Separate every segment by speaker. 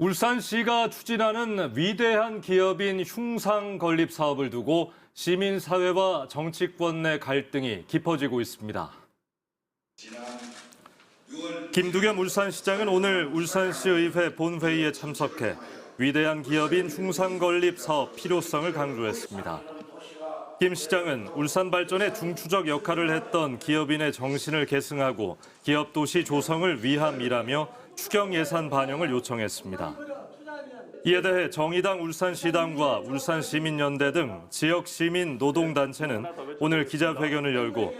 Speaker 1: 울산시가 추진하는 위대한 기업인 흉상 건립 사업을 두고 시민사회와 정치권 내 갈등이 깊어지고 있습니다. 김두겸 울산시장은 오늘 울산시의회 본회의에 참석해 위대한 기업인 흉상 건립 사업 필요성을 강조했습니다. 김 시장은 울산 발전에 중추적 역할을 했던 기업인의 정신을 계승하고 기업 도시 조성을 위함이라며 추경 예산 반영을 요청했습니다. 이에 대해 정의당 울산시당과 울산시민연대 등 지역 시민 노동단체는 오늘 기자회견을 열고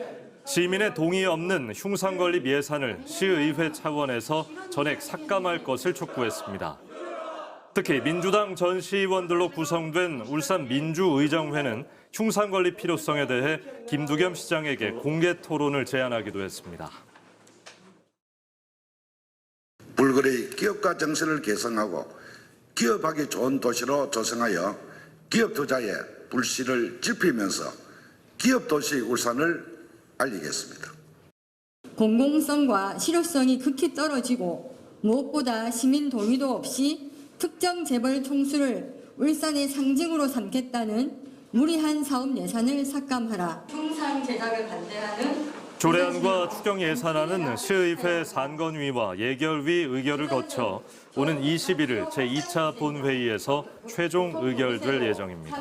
Speaker 1: 시민의 동의 없는 흉상 건립 예산을 시의회 차원에서 전액 삭감할 것을 촉구했습니다. 특히 민주당 전 시의원들로 구성된 울산 민주의정회는 흉상 건립 필요성에 대해 김두겸 시장에게 공개 토론을 제안하기도 했습니다.
Speaker 2: 불거리 기업가 정신을 개성하고 기업하기 좋은 도시로 조성하여 기업 투자의 불씨를 지피면서 기업 도시 울산을 알리겠습니다.
Speaker 3: 공공성과 실효성이 극히 떨어지고 무엇보다 시민 동의도 없이 특정 재벌 총수를 울산의 상징으로 삼겠다는 무리한 사업 예산을 삭감하라. 흉상 제작을 반대하는
Speaker 1: 조례안과 추경 예산안은 시의회 산건위와 예결위 의결을 거쳐 오는 21일 제2차 본회의에서 최종 의결될 예정입니다.